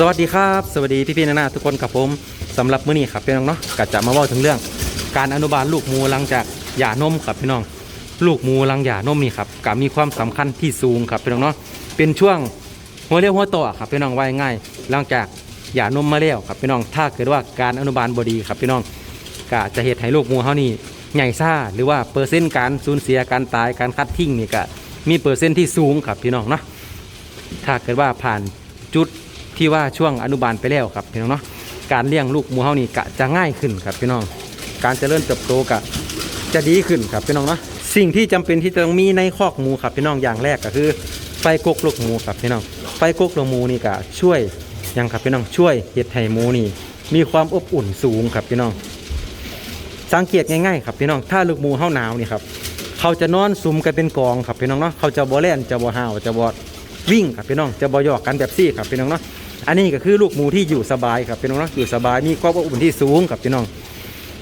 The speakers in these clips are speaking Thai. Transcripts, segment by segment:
สวัสดีครับ สวัสดีพี่ๆนานาทุกคนกับผมสำหรับมื้อนี้ครับพี่น้องเนาะก็จะมาเว่าถึงเรื่อง การอนุบาลลูกหมูหลังจากหย่านมครับพี่น้อง ลูกหมูหลังหย่านมนี่ครับก็มีความสำคัญที่สูงครับพี่น้องเนาะเป็นช่วงหัวเรียวหัวโตอครับพี่น้องไว่าง่ายหลังจากหย่านมมาแล้วครับพี่น้องถ้าเกิดว่าการอนุบาลบดีครับพี่น้องก็จะเหตุให้ลูกหมูเขานี่ใหญ่ซ่าหรือว่าเปอร์เซ็นต์การสูญเสียการตายการคัดทิ้งนี่ก็มีเปอร์เซ็นต์ที่สูงครับพี่น้องเนาะถ้าเกิดว่าผ่านจุด ที่ว่าช่วงอนุบาลไปแล้วครับพี่น้องเนาะการเลี้ยงลูกหมูเฮานี่กะจะง่ายขึ้นครับพี่น้อง การเจริญเติบโตกะจะดีขึ้นครับพี่น้องเนาะสิ่งที่จำเป็นที่จะต้องมีในคอกหมูครับพี่น้องอย่างแรกก็คือไฟกกลูกหมูครับพี่น้องไฟกกลูกหมูนี่กะช่วยยังครับพี่น้องช่วยเห็ดให้หมูนี่ มีความอบอุ่นสูงครับพี่น้อง สังเกตง่ายๆครับพี่น้องถ้าลูกหมูเฮาหนาวนี่ครับเขาจะนอนซุ่มกันเป็นกองครับพี่น้องเนาะเขาจะบ่แล่นจะบ่ห่าวจะบ่วิ่งครับพี่น้องจะบอยอกกันแบบซี่ครับพี่น้องเนาะ อันนี้ก็คือลูกหมูที่อยู่สบายครับพี่น้องเนาะอยู่สบายมีความอบอุ่นที่สูงครับพี่น้อง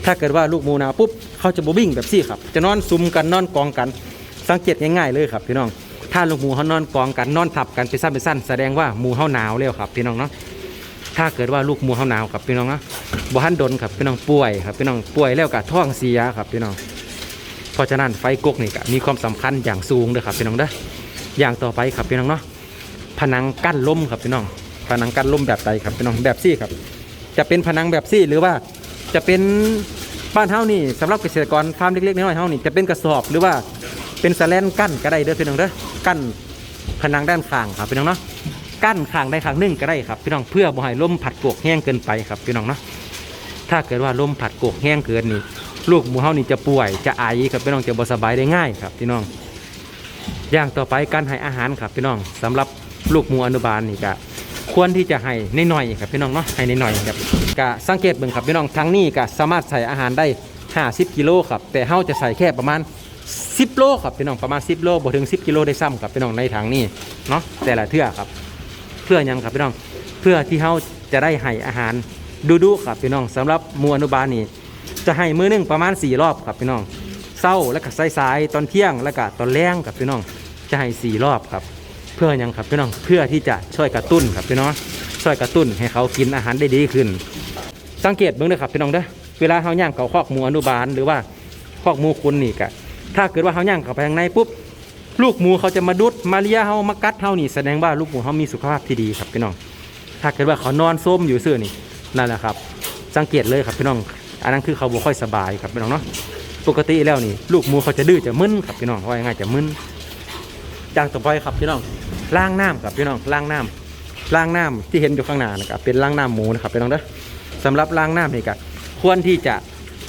ถ้าเกิดว่าลูกหมูหนาวปุ๊บเขาจะบวิ่งแบบซี่ครับ จะนอนซุ่มกันนอนกองกัน สังเกตง่ายๆเลยครับพี่น้อง ถ้าลูกหมูเขานอนกองกันนอนทับกันไปสั้นไปสั้นแสดงว่าหมูเขาหนาวแล้วครับพี่น้องเนาะถ้าเกิดว่าลูกหมูเขาหนาวครับพี่น้องเนาะบ่ทันดนครับพี่น้องป่วยครับพี่น้องป่วยแล้วก็ท้องเสียครับพี่น้อง เพราะฉะนั้นไฟกกนี่ก็มีความสำคัญอย่างสูงเลยครับพี่น้องเด้ออย่างต่อไปครับพี่น้องเนาะผนังกั้นลมครับพี่น้อง ผนังกั้นลมแบบใดครับพี่น้องแบบซี่ครับ จะเป็นผนังแบบซี่หรือว่าจะเป็นบ้านเฮานี่สำหรับเกษตรกรฟาร์มเล็กๆน้อยๆเฮานี่จะเป็นกระสอบหรือว่าเป็นสแลนกั้นก็ได้เด้อพี่น้องเด้อกั้นผนังด้านข้างครับพี่น้องเนาะกั้นข้างได้ข้างหนึงก็ได้ครับพี่น้องเพื่อบ่ให้ลมผัดโกกแห้งเกินไปครับพี่น้องเนาะถ้าเกิดว่าลมผัดโกกแห้งเกินนี่ลูกหมูเฮานี่จะป่วยจะไอครับพี่น้องจะบ่สบายได้ง่ายครับพี่น้อง อย่างต่อไปการให้อาหารครับพี่น้องสำหรับลูกหมูอนุบาลนี่ก็ ควรที่จะให้ในหน่อยครับพี่น้องเนาะให้ในหน่อยครับก็สังเกตเบิ่งครับพี่น้องทางนี้ก็สามารถใส่อาหารได้ 50 กิโลครับแต่เฮาจะใส่แค่ประมาณ 10 โลครับพี่น้องประมาณ 10 โลบ่ถึง 10 กิโลได้ซ้ำครับพี่น้องในทางนี้เนาะแต่ละเทื่อครับ เพื่อยังครับพี่น้องเพื่อที่เฮาจะได้ให้อาหารดูๆครับพี่น้องสำหรับมูอนุบาลนี่จะให้มื้อหนึงประมาณสี่รอบครับพี่น้องเช้าแล้วก็สายๆตอนเที่ยงแล้วก็ตอนแรงครับพี่น้องจะให้สี่รอบครับ เพื่อยังครับพี่น้องเพื่อที่จะช่วยกระตุ้นครับพี่น้องช่วยกระตุ้นให้เขากินอาหารได้ดีขึ้น สังเกตเบิ่งเด้อครับพี่น้องเด้อเวลาเขาย่างเขาคอกหมูอนุบาลหรือว่าคอกหมูคุณนี่กะถ้าเกิดว่าเขาย่างเขาไปข้างในปุ๊บลูกหมูเขาจะมาดุดมาเลียเฮามากัดเฮานี่แสดงว่าลูกหมูเขามีสุขภาพที่ดีครับพี่น้อง ถ้าเกิดว่าเขานอนส้มอยู่ซื่อนี่นั่นแหละครับ สังเกตเลยครับพี่น้อง อันนั้นคือเขาบ่ค่อยสบายครับพี่น้องเนาะปกติแล้วนี่ ลูกหมูเขาจะดื้อจะมึนครับพี่น้องว่าง่ายจะมึน ย่างต่อไปครับพี่น้องล้างน้ำครับพี่น้องล้างน้ำล้างน้ำที่เห็นอยู่ข้างหน้านะครับเป็นล้างน้ำหมูนะครับพี่น้องเด้อสำหรับล้างน้ำนี่ก็ควรที่จะ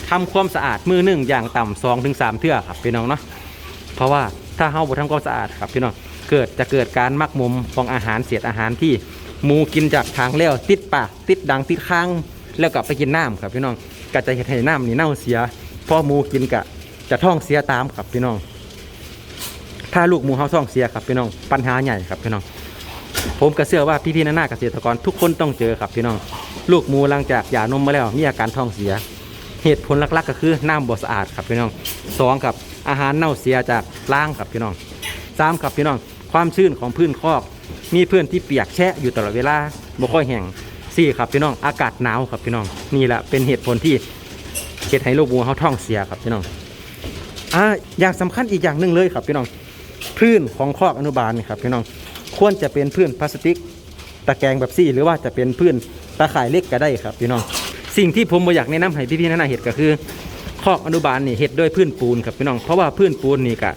ทำความสะอาดมือหนึ่งอย่างต่ำสองถึงสามเทื่อครับพี่น้องเนาะเพราะว่าถ้าเฮาบ่ทำความสะอาดครับพี่น้องเกิดจะเกิดการมักหมมของอาหารเศษอาหารที่หมูกินจากทางแล้วติดปากติดดังติดข้างแล้วก็ไปกินน้ำครับพี่น้องก็จะเห็นให้น้ำนี่เน่าเสียพอหมูกินกะจะท้องเสียตามครับพี่น้อง ถ้าลูกหมูเฮาท้องเสียครับพี่น้องปัญหาใหญ่ครับพี่น้อง ผมก็เชื่อว่าพี่ๆน้านาเกษตรกรทุกคนต้องเจอครับพี่น้อง ลูกหมูหลังจากหย่านมมาแล้วมีอาการท้องเสีย เหตุผลหลักๆ ก็คือน้ำบ่สะอาดครับพี่น้องสองกับอาหารเน่าเสียจากล้างครับพี่น้องสามครับพี่น้องความชื้นของพื้นคอก มีพื้นที่เปียกแฉะอยู่ตลอดเวลาบ่ค่อยแห้งสี่ครับพี่น้องอากาศหนาวครับพี่น้องนี่แหละเป็นเหตุผลที่เฮ็ดให้ลูกหมูเขาท้องเสียครับพี่น้องอ่าอย่างสำคัญอีกอย่างหนึ่งเลยครับพี่น้อง พื้นของคอกอนุบาลนี่ครับพี่น้องควรจะเป็นพื้นพลาสติก ตะแกรงแบบซี่ หรือว่าจะเป็นพื้นตะข่ายเล็กก็ได้ครับพี่น้องสิ่งที่ผมบ่อยากแนะนำให้พี่ๆนานาเห็ดก็คือคอกอนุบาลนี่เห็ดด้วยพื้นปูนครับพี่น้องเพราะว่าพื้นปูนนี่ก็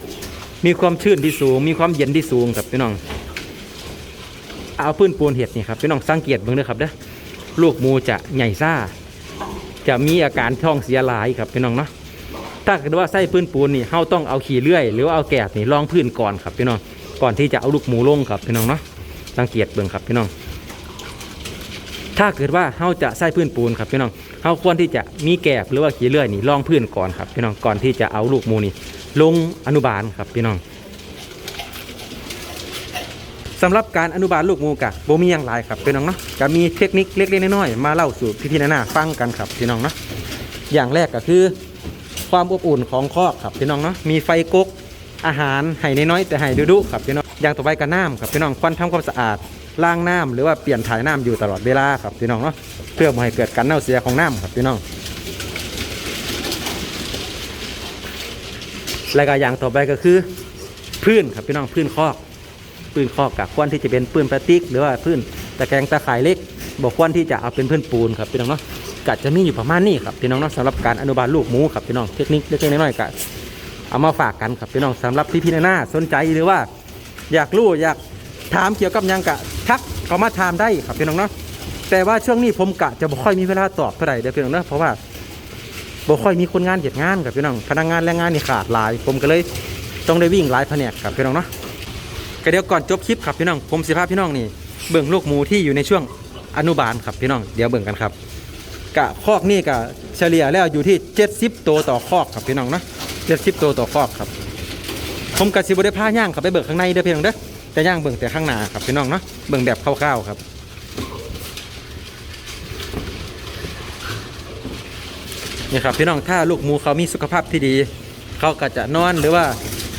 มีความชื้นที่สูง มีความเย็นที่สูงครับพี่น้อง เอาพื้นปูนเห็ดนี่ครับพี่น้องสังเกตเบิ่งเด้อครับเด้อลูกมูจะใหญ่ซ่า จะมีอาการท้องเสียหลายครับพี่น้องเนาะ ถ้าเกิดว่าไส้พื้นปูนนี่เฮาต้องเอาขี่เลื่อย หรือว่าเอาแกบนี่รองพื้นก่อนครับพี่น้องก่อนที่จะเอาลูกหมูลงครับพี่น้องเนาะสังเกตเบิ่งครับพี่น้อง ถ้าเกิดว่าเฮาจะใส่พื้นปูนครับพี่น้องเฮาควรที่จะมีแกบหรือว่าขี่เลื่อยนี่รองพื้นก่อนครับพี่น้องก่อนที่จะเอาลูกหมูนี่ลงอนุบาลครับพี่น้องสำหรับการอนุบาลลูกหมูกะโบมีอย่างไรครับพี่น้องเนาะก็มีเทคนิคเล็กๆน้อยๆมาเล่าสู่พี่ๆนานาฟังกันครับพี่น้องเนาะอย่างแรกก็คือ ความอบอุ่นของคอกครับพี่น้องเนาะมีไฟกกอาหารให้น้อยๆแต่ให้ดุๆครับพี่น้องอย่างต่อไปก็น้ำครับพี่น้องควันทำความสะอาดล้างน้ำหรือว่าเปลี่ยนถ่ายน้ำอยู่ตลอดเวลาครับพี่น้องเนาะเพื่อไม่ให้เกิดการเน่าเสียของน้ำครับพี่น้องและก็อย่างต่อไปก็คือพื้นครับพี่น้องพื้นคอกพื้นคอกกับควรที่จะเป็นพื้นพลาสติก หรือว่าพื้นตะแกรงตะข่ายเล็กบอกควรที่จะเอาเป็นพื้นปูนครับพี่น้องเนาะ ก็จะมีอยู่ประมาณนี้ครับพี่น้องเนาะสำหรับการอนุบาลลูกหมูครับพี่น้องเทคนิคเล็กๆน้อยๆก็เอามาฝากกันครับพี่น้องสำหรับพี่ๆหน้าสนใจหรือว่า อยากรู้อยากถามเกี่ยวกับยังกะทักเขามาถามได้ครับพี่น้องเนาะแต่ว่าช่วงนี้ผมกะจะบ่ค่อยมีเวลาตอบเท่าไหร่เด้อพี่น้องเนาะเพราะว่าบ่ค่อยมีคนงานเหยียดงานครับพี่น้องพนักงานแรงงานนี่ขาดหลาย ผมก็เลยต้องได้วิ่งหลายแผนกครับพี่น้องเนาะก็เดี๋ยวก่อนจบคลิปครับพี่น้องผมสิพาพพี่น้องนี่เบิ่งลูกหมูที่อยู่ในช่วงอนุบาลครับพี่น้องเดี๋ยวเบิ่งกันครับ กะคอกนี่กะเฉลี่ยแล้วอยู่ที่ 70 ตัวต่อคอกครับพี่น้องเนาะ70 ตัวต่อคอกครับ ผมกับสิบได้พาย่างเขับไปเบิกข้างในเด้อพี่น้องเด้อแต่ย่างเบิ่งแต่ข้างหน้าครับพี่น้องเนาะเบิ่งแบบคร่าวๆครับนี่ครับพี่น้องถ้าลูกหมูเขามีสุขภาพที่ดี เขาก็จะนอนหรือว่า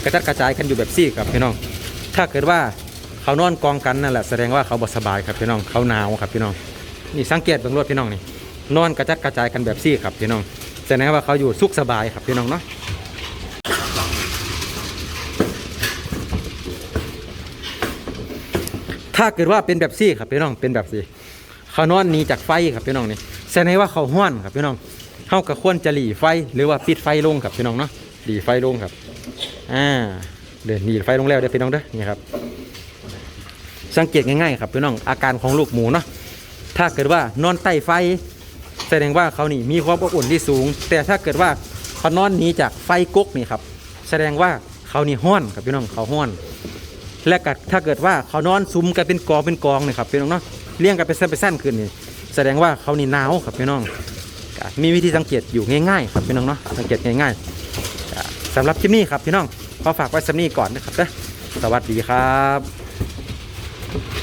กระจัดกระจายกันอยู่แบบซี่ครับพี่น้อง ถ้าเกิดว่าเขานอนกองกันนั่นแหละแสดงว่าเขาบสบายครับพี่น้องเขาหนาวครับพี่น้อง นี่สังเกตเบิ่งรถพี่น้องนี่ นอนกระจัดกระจายกันแบบซี่ครับพี่น้องแสดงว่าเขาอยู่สุขสบายครับพี่น้องเนาะถ้าเกิดว่าเป็นแบบซี่ครับพี่น้องเป็นแบบซี่เขานอนหนีจากไฟครับพี่น้องนี่แสดงว่าเขาห้อนครับพี่น้องเขาก็ควรจะหลีไฟหรือว่าปิดไฟลงครับพี่น้องเนาะหลีไฟลงครับอ่าเดี๋ยวหลีไฟลงแล้วเดี๋ยวพี่น้องเด้อนี่ครับสังเกตง่ายๆครับพี่น้องอาการของลูกหมูเนาะถ้าเกิดว่านอนใต้ไฟ แสดงว่าเขานี่มีความอบอุ่นที่สูง แต่ถ้าเกิดว่าเขานอนหนีจากไฟก๊กนี่ครับแสดงว่าเขานี่ห้อนครับพี่น้องเขาห้อน และก็ถ้าเกิดว่าเขานอนซุ้มกันเป็นกองเป็นกองเนี่ยครับพี่น้องเนาะเลี้ยงกันเป็นเส้นเป็นเส้นขึ้นนี่แสดงว่าเขานี่หนาวครับพี่น้องมีวิธีสังเกตอยู่ง่ายๆครับพี่น้องเนาะสังเกตง่ายๆสำหรับคลิปนี้ครับพี่น้องขอฝากไว้สำนี้ก่อนนะครับเด้อสวัสดีครับ